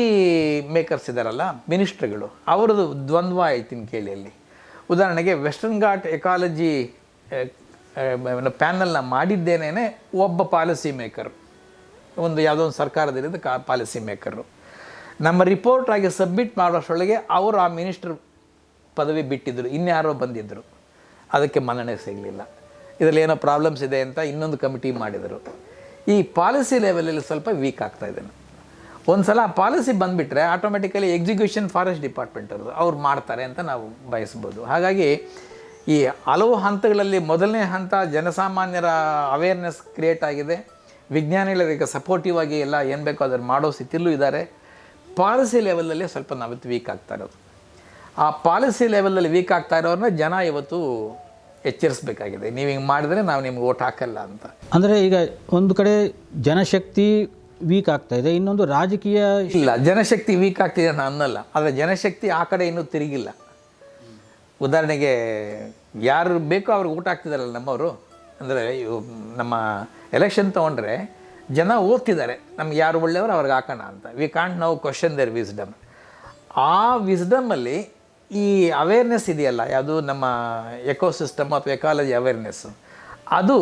ಮೇಕರ್ಸ್ ಇದ್ದಾರಲ್ಲ ಮಿನಿಸ್ಟ್ರಿಗಳು ಅವರದು ದ್ವಂದ್ವ ಐತಿ ಕೇಳಿಯಲ್ಲಿ. ಉದಾಹರಣೆಗೆ ವೆಸ್ಟರ್ನ್ ಘಾಟ್ ಎಕಾಲಜಿ ಪ್ಯಾನಲ್ನ ಮಾಡಿದ್ದೇನೆ ಒಬ್ಬ ಪಾಲಿಸಿ ಮೇಕರು. ಒಂದು ಯಾವುದೋ ಒಂದು ಸರ್ಕಾರದಿಂದ ಕಾ ಪಾಲಿಸಿ ಮೇಕರು. ನಮ್ಮ ರಿಪೋರ್ಟ್ ಆಗಿ ಸಬ್ಮಿಟ್ ಮಾಡೋಷ್ಟರೊಳಗೆ ಅವರು ಆ ಮಿನಿಸ್ಟರ್ ಪದವಿ ಬಿಟ್ಟಿದ್ದರು ಇನ್ಯಾರೋ ಬಂದಿದ್ದರು ಅದಕ್ಕೆ ಮನ್ನಣೆ ಸಿಗಲಿಲ್ಲ. ಇದರಲ್ಲಿ ಏನೋ ಪ್ರಾಬ್ಲಮ್ಸ್ ಇದೆ ಅಂತ ಇನ್ನೊಂದು ಕಮಿಟಿ ಮಾಡಿದರು. ಈ ಪಾಲಿಸಿ ಲೆವೆಲಲ್ಲಿ ಸ್ವಲ್ಪ ವೀಕ್ ಆಗ್ತಾ ಇದ್ದೇನೆ ಒಂದು ಸಲ ಪಾಲಿಸಿ ಬಂದುಬಿಟ್ರೆ ಆಟೋಮೆಟಿಕಲಿ ಎಕ್ಸಿಕ್ಯೂಷನ್ ಫಾರೆಸ್ಟ್ ಡಿಪಾರ್ಟ್ಮೆಂಟ್ ಅವರು ಅವ್ರು ಮಾಡ್ತಾರೆ ಅಂತ ನಾವು ಬಯಸ್ಬೋದು. ಹಾಗಾಗಿ ಈ ಹಲವು ಹಂತಗಳಲ್ಲಿ ಮೊದಲನೇ ಹಂತ ಜನಸಾಮಾನ್ಯರ ಅವೇರ್ನೆಸ್ ಕ್ರಿಯೇಟ್ ಆಗಿದೆ. ವಿಜ್ಞಾನಿಗಳಿಗೆ ಸಪೋರ್ಟಿವ್ ಆಗಿ ಎಲ್ಲ ಏನು ಬೇಕೋ ಅದನ್ನು ಮಾಡೋ ಸ್ಥಿತಿಲೂ ಇದ್ದಾರೆ. ಪಾಲಿಸಿ ಲೆವೆಲಲ್ಲೇ ಸ್ವಲ್ಪ ನಾವಿತ್ತು ವೀಕ್ ಆಗ್ತಾ ಇರೋದು. ಆ ಪಾಲಿಸಿ ಲೆವೆಲಲ್ಲಿ ವೀಕ್ ಆಗ್ತಾ ಇರೋರನ್ನ ಜನ ಇವತ್ತು ಎಚ್ಚರಿಸಬೇಕಾಗಿದೆ. ನೀವು ಹಿಂಗೆ ಮಾಡಿದ್ರೆ ನಾವು ನಿಮ್ಗೆ ಓಟ್ ಹಾಕಲ್ಲ ಅಂತ. ಅಂದರೆ ಈಗ ಒಂದು ಕಡೆ ಜನಶಕ್ತಿ ವೀಕ್ ಆಗ್ತಾ ಇದೆ ಇನ್ನೊಂದು ರಾಜಕೀಯ ಇಲ್ಲ ಜನಶಕ್ತಿ ವೀಕ್ ಆಗ್ತಿದೆ ಅಂತ ಅನ್ನಲ್ಲ. ಆದರೆ ಜನಶಕ್ತಿ ಆ ಕಡೆ ಇನ್ನೂ ತಿರುಗಿಲ್ಲ. ಉದಾಹರಣೆಗೆ ಯಾರು ಬೇಕೋ ಅವ್ರಿಗೆ ಊಟ ಆಗ್ತಿದಾರಲ್ಲ ನಮ್ಮವರು? ಅಂದರೆ ನಮ್ಮ ಎಲೆಕ್ಷನ್ ತೊಗೊಂಡ್ರೆ ಜನ ಓದ್ತಿದ್ದಾರೆ. ನಮ್ಗೆ ಯಾರು ಒಳ್ಳೆಯವರು ಅವ್ರಿಗೆ ಹಾಕೋಣ ಅಂತ. We can't know question their wisdom ಆ ವಿಸ್ಡಮಲ್ಲಿ ಈ ಅವೇರ್ನೆಸ್ ಇದೆಯಲ್ಲ ಯಾವುದು ನಮ್ಮ ಎಕೋಸಿಸ್ಟಮ್ ಅಥವಾ ಎಕಾಲಜಿ ಅವೇರ್ನೆಸ್ಸು ಅದು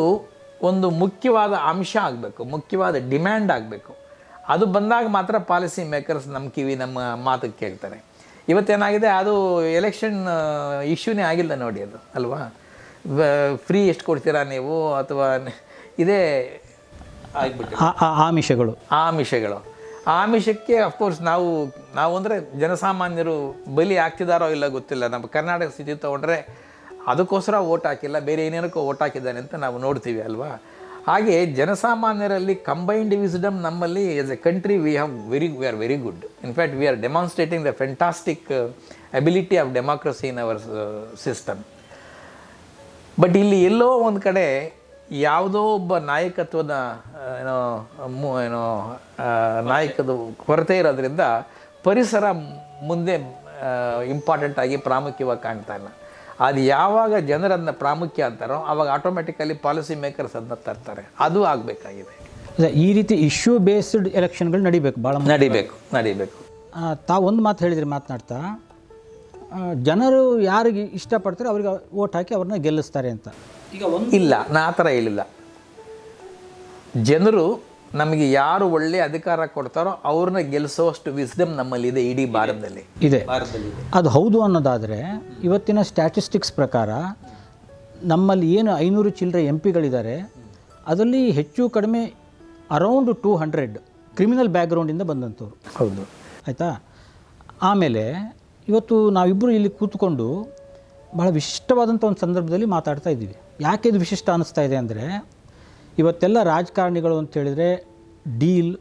ಒಂದು ಮುಖ್ಯವಾದ ಅಂಶ ಆಗಬೇಕು ಮುಖ್ಯವಾದ ಡಿಮ್ಯಾಂಡ್ ಆಗಬೇಕು. ಅದು ಬಂದಾಗ ಮಾತ್ರ ಪಾಲಿಸಿ ಮೇಕರ್ಸ್ ನಮ್ಮ ಕಿವಿ ನಮ್ಮ ಮಾತು ಕೇಳ್ತಾರೆ. ಇವತ್ತೇನಾಗಿದೆ ಅದು ಎಲೆಕ್ಷನ್ ಇಶ್ಯೂನೇ ಆಗಿಲ್ಲ ನೋಡಿ ಅದು ಅಲ್ವಾ? ಫ್ರೀ ಎಷ್ಟು ಕೊಡ್ತೀರಾ ನೀವು ಅಥವಾ ಇದೇ ಆಗ್ಬಿಟ್ಟು ಆಮಿಷಗಳು. ಆಮಿಷಗಳು. ಆಮಿಷಕ್ಕೆ ಅಫ್ಕೋರ್ಸ್ ನಾವು ನಾವು ಅಂದರೆ ಜನಸಾಮಾನ್ಯರು ಬಲಿ ಆಗ್ತಿದಾರೋ ಇಲ್ಲ ಗೊತ್ತಿಲ್ಲ. ನಮ್ಮ ಕರ್ನಾಟಕ ಸ್ಥಿತಿ ತೊಗೊಂಡ್ರೆ ಅದಕ್ಕೋಸ್ಕರ ಓಟ್ ಹಾಕಿಲ್ಲ, ಬೇರೆ ಏನೇನಕ್ಕೂ ಓಟ್ ಹಾಕಿದ್ದಾನೆ ಅಂತ ನಾವು ನೋಡ್ತೀವಿ ಅಲ್ವಾ? ಹಾಗೆ ಜನಸಾಮಾನ್ಯರಲ್ಲಿ ಕಂಬೈನ್ಡ್ ವಿಸ್ಡಮ್ ನಮ್ಮಲ್ಲಿ as a country we have very we are very good in fact we are demonstrating the fantastic ability of democracy in our system but ಇಲ್ಲಿ ಎಲ್ಲೋ ಒಂದು ಕಡೆ ಯಾವುದೋ ಒಬ್ಬ ನಾಯಕತ್ವದ ಏನೋ ಏನೋ ನಾಯಕದ ಕೊರತೆ ಇರೋದ್ರಿಂದ ಪರಿಸರ ಮುಂದೆ ಇಂಪಾರ್ಟೆಂಟ್ ಆಗಿ ಪ್ರಾಮುಖ್ಯವಾಗಿ ಕಾಣ್ತಾ ಇಲ್ಲ. ಅದು ಯಾವಾಗ ಜನರನ್ನ ಪ್ರಾಮುಖ್ಯ ಅಂತಾರೋ ಆವಾಗ ಆಟೋಮೆಟಿಕಲಿ ಪಾಲಿಸಿ ಮೇಕರ್ಸ್ ಅದನ್ನ ತರ್ತಾರೆ. ಅದು ಆಗಬೇಕಾಗಿದೆ. ಈ ರೀತಿ ಇಶ್ಯೂ ಬೇಸ್ಡ್ ಎಲೆಕ್ಷನ್ಗಳು ನಡಿಬೇಕು ಭಾಳ ನಡಿಬೇಕು ನಡಿಬೇಕು. ತಾವು ಒಂದು ಮಾತು ಹೇಳಿದ್ರಿ ಮಾತನಾಡ್ತಾ. ಜನರು ಯಾರಿಗೆ ಇಷ್ಟಪಡ್ತಾರೆ ಅವ್ರಿಗೆ ಓಟ್ ಹಾಕಿ ಅವ್ರನ್ನ ಗೆಲ್ಲಿಸ್ತಾರೆ ಅಂತ. ಈಗ ಒಂದು ಇಲ್ಲ ನಾ ಆ ಥರ ಹೇಳಿಲ್ಲ. ಜನರು ನಮಗೆ ಯಾರು ಒಳ್ಳೆ ಅಧಿಕಾರ ಕೊಡ್ತಾರೋ ಅವ್ರನ್ನ ಗೆಲ್ಲಿಸೋಷ್ಟು ವಿಸ್ಡಮ್ ನಮ್ಮಲ್ಲಿದೆ ಇಡೀ ಭಾರತದಲ್ಲಿ. ಇದೆ. ಭಾರತದಲ್ಲಿ ಅದು ಹೌದು ಅನ್ನೋದಾದರೆ ಇವತ್ತಿನ ಸ್ಟ್ಯಾಟಿಸ್ಟಿಕ್ಸ್ ಪ್ರಕಾರ ನಮ್ಮಲ್ಲಿ ಏನು ಐನೂರು ಚಿಲ್ಲರೆ ಎಂ ಪಿಗಳಿದ್ದಾರೆ ಅದರಲ್ಲಿ ಹೆಚ್ಚು ಕಡಿಮೆ ಅರೌಂಡ್ ಟೂ ಹಂಡ್ರೆಡ್ ಕ್ರಿಮಿನಲ್ ಬ್ಯಾಕ್ಗ್ರೌಂಡಿಂದ ಬಂದಂಥವ್ರು. ಹೌದು. ಆಯಿತಾ? ಆಮೇಲೆ ಇವತ್ತು ನಾವಿಬ್ಬರು ಇಲ್ಲಿ ಕೂತ್ಕೊಂಡು ಬಹಳ ವಿಶಿಷ್ಟವಾದಂಥ ಒಂದು ಸಂದರ್ಭದಲ್ಲಿ ಮಾತಾಡ್ತಾ ಇದ್ದೀವಿ. ಯಾಕೆ ಇದು ವಿಶಿಷ್ಟ ಅನ್ನಿಸ್ತಾ ಇದೆ ಅಂದರೆ, ಇವತ್ತೆಲ್ಲ ರಾಜಕಾರಣಿಗಳು ಅಂತೇಳಿದರೆ ಡೀಲ್,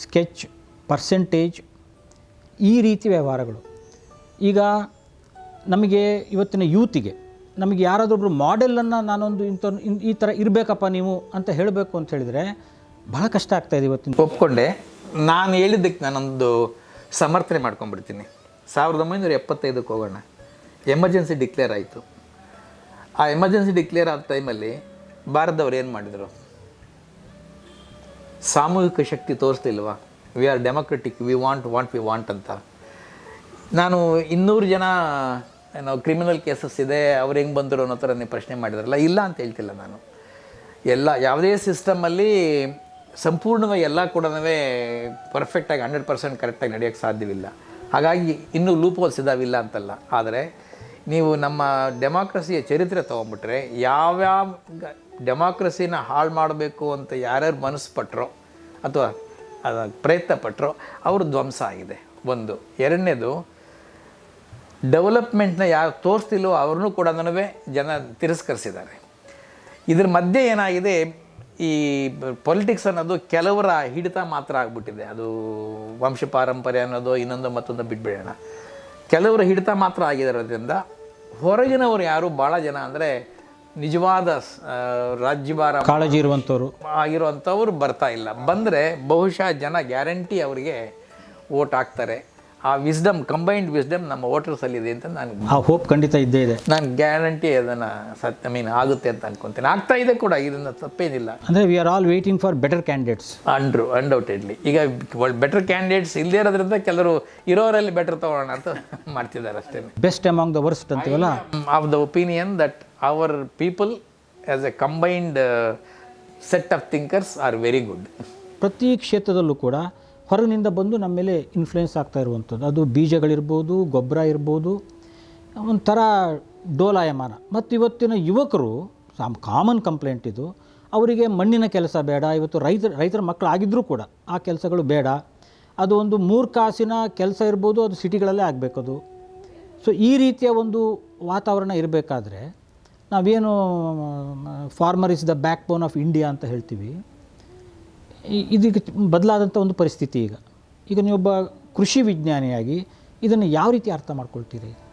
ಸ್ಕೆಚ್, ಪರ್ಸೆಂಟೇಜ್, ಈ ರೀತಿ ವ್ಯವಹಾರಗಳು. ಈಗ ನಮಗೆ ಇವತ್ತಿನ ಯೂತಿಗೆ, ನಮಗೆ ಯಾರಾದೊಬ್ಬರು ಮಾಡೆಲನ್ನು ನಾನೊಂದು ಇಂಥ, ಈ ಥರ ಇರಬೇಕಪ್ಪ ನೀವು ಅಂತ ಹೇಳಬೇಕು ಅಂತ ಹೇಳಿದರೆ ಭಾಳ ಕಷ್ಟ ಆಗ್ತಾಯಿದೆ ಇವತ್ತಿನ ಒಪ್ಕೊಂಡೆ. ನಾನು ಹೇಳಿದ್ದಕ್ಕೆ ನಾನೊಂದು ಸಮರ್ಥನೆ ಮಾಡ್ಕೊಂಡ್ಬಿಡ್ತೀನಿ. ಸಾವಿರದ ಒಂಬೈನೂರ ಎಪ್ಪತ್ತೈದಕ್ಕೆ ಹೋಗೋಣ. ಎಮರ್ಜೆನ್ಸಿ ಡಿಕ್ಲೇರ್ ಆಯಿತು. ಆ ಎಮರ್ಜೆನ್ಸಿ ಡಿಕ್ಲೇರ್ ಆದ ಟೈಮಲ್ಲಿ ಭಾರತದವ್ರು ಏನು ಮಾಡಿದರು? ಸಾಮೂಹಿಕ ಶಕ್ತಿ ತೋರಿಸ್ತಿಲ್ವಾ we are democratic we want want we want ಅಂತ. ನಾನು ಇನ್ನೂರು ಜನ, ಏನೋ ಕ್ರಿಮಿನಲ್ ಕೇಸಸ್ ಇದೆ, ಅವ್ರು ಹೆಂಗೆ ಬಂದರು ಅನ್ನೋ ಥರ ನೀವು ಪ್ರಶ್ನೆ ಮಾಡಿದ್ರಲ್ಲ, ಇಲ್ಲ ಅಂತ ಹೇಳ್ತಿಲ್ಲ ನಾನು. ಎಲ್ಲ, ಯಾವುದೇ ಸಿಸ್ಟಮಲ್ಲಿ ಸಂಪೂರ್ಣವಾಗಿ ಎಲ್ಲ ಕೂಡ ಪರ್ಫೆಕ್ಟಾಗಿ ಹಂಡ್ರೆಡ್ ಪರ್ಸೆಂಟ್ ಕರೆಕ್ಟಾಗಿ ನಡೆಯೋಕ್ಕೆ ಸಾಧ್ಯವಿಲ್ಲ. ಹಾಗಾಗಿ ಇನ್ನೂ ಲೂಪ್ ಹೋಲ್ಸ್ ಇದಾವಿಲ್ಲ ಅಂತಲ್ಲ. ಆದರೆ ನೀವು ನಮ್ಮ ಡೆಮಾಕ್ರಸಿಯ ಚರಿತ್ರೆ ತೊಗೊಂಬಿಟ್ರೆ ಯಾವ್ಯಾವ ಡೆಮಾಕ್ರಸಿನ ಹಾಳು ಮಾಡಬೇಕು ಅಂತ ಯಾರ್ಯಾರು ಮನಸ್ಸು ಪಟ್ಟರೋ ಅಥವಾ ಪ್ರಯತ್ನ ಪಟ್ಟರೋ ಅವರು ಧ್ವಂಸ ಆಗಿದೆ. ಒಂದು. ಎರಡನೇದು ಡೆವಲಪ್ಮೆಂಟ್ನ ಯಾರು ತೋರಿಸ್ತಿಲ್ಲೋ ಅವ್ರನ್ನೂ ಕೂಡ ಜನ ತಿರಸ್ಕರಿಸಿದ್ದಾರೆ. ಇದ್ರ ಮಧ್ಯೆ ಏನಾಗಿದೆ ಈ ಪೊಲಿಟಿಕ್ಸ್ ಅನ್ನೋದು ಕೆಲವರ ಹಿಡಿತ ಮಾತ್ರ ಆಗ್ಬಿಟ್ಟಿದೆ. ಅದು ವಂಶ ಪಾರಂಪರ್ಯ ಅನ್ನೋದು ಇನ್ನೊಂದು ಮತ್ತೊಂದು ಬಿಟ್ಬಿಡೋಣ. ಕೆಲವರ ಹಿಡಿತ ಮಾತ್ರ ಆಗಿರೋದ್ರಿಂದ ಹೊರಗಿನವರು ಯಾರು ಭಾಳ ಜನ ಅಂದರೆ ನಿಜವಾದ ರಾಜ್ಯಭಾರ ಕಾಳಜಿ ಇರುವಂಥವ್ರು. ಆಗಿರುವಂಥವ್ರು ಬರ್ತಾ ಇಲ್ಲ. ಬಂದರೆ ಬಹುಶಃ ಜನ ಗ್ಯಾರಂಟಿ ಅವರಿಗೆ ಓಟ್ ಹಾಕ್ತಾರೆ. ಆ ವಿಸ್ಡಮ್ ಕಂಬೈನ್ಡ್ ವಿಸ್ಡಮ್ ನಮ್ಮ ವೋಟರ್ಸಲ್ಲಿದೆ ಅಂತ ನಾನು ಆ ಹೋಪ್ ಖಂಡಿತ ಇದ್ದೇ ಇದೆ. ನಾನು ಗ್ಯಾರಂಟಿ ಅದನ್ನು ಸತ್ಯ ಮೀನ್ ಆಗುತ್ತೆ ಅಂತ ಅನ್ಕೊಂತೀನಿ. ಆಗ್ತಾ ಇದೆ ಕೂಡ ಇದನ್ನು ತಪ್ಪೇನಿಲ್ಲ. ಅಂದರೆ we are all waiting for better candidates ಅಂಡ್ರು undoubtedly ಈಗ ಬೆಟರ್ ಕ್ಯಾಂಡಿಡೇಟ್ಸ್ ಇಲ್ಲದೇ ಇರೋದ್ರಿಂದ ಕೆಲವರು ಇರೋರಲ್ಲಿ ಬೆಟರ್ ತಗೊಳ್ಳೋಣ ಅಂತ ಮಾಡ್ತಿದ್ದಾರೆ ಅಷ್ಟೇ. ಬೆಸ್ಟ್ ಅಮಾಂಗ್ ದ ವರ್ಸ್ಟ್ ಅಂತೀವಲ್ಲ? Of the opinion that our people as a combined set of thinkers are very good ಪ್ರತಿ ಕ್ಷೇತ್ರದಲ್ಲೂ ಕೂಡ ಹೊರಗಿನಿಂದ ಬಂದು ನಮ್ಮ ಮೇಲೆ ಇನ್ಫ್ಲುಯೆನ್ಸ್ ಆಗ್ತಾ ಇರುವಂಥದ್ದು. ಅದು ಬೀಜಗಳಿರ್ಬೋದು, ಗೊಬ್ಬರ ಇರ್ಬೋದು, ಒಂಥರ ಡೋಲಾಯಮಾನ. ಮತ್ತು ಇವತ್ತಿನ ಯುವಕರು, ಸಾಮ್ ಕಾಮನ್ ಕಂಪ್ಲೇಂಟ್ ಇದು, ಅವರಿಗೆ ಮಣ್ಣಿನ ಕೆಲಸ ಬೇಡ, ಇವತ್ತು ರೈತರ ರೈತರ ಮಕ್ಕಳು ಆಗಿದ್ದರೂ ಕೂಡ ಆ ಕೆಲಸಗಳು ಬೇಡ. ಅದು ಒಂದು ಮೂರು ಕಾಸಿನ ಕೆಲಸ ಇರ್ಬೋದು, ಅದು ಸಿಟಿಗಳಲ್ಲೇ ಆಗಬೇಕು ಅದು ಸೊ ಈ ರೀತಿಯ ಒಂದು ವಾತಾವರಣ ಇರಬೇಕಾದ್ರೆ, ನಾವೇನು farmer is the backbone of India ಅಂತ ಹೇಳ್ತೀವಿ. ಇದಕ್ಕೆ ಬದಲಾದಂಥ ಒಂದು ಪರಿಸ್ಥಿತಿ ಈಗ. ಈಗ ನೀವೊಬ್ಬ ಕೃಷಿ ವಿಜ್ಞಾನಿಯಾಗಿ ಇದನ್ನು ಯಾವ ರೀತಿ ಅರ್ಥ ಮಾಡ್ಕೊಳ್ತೀರಿ?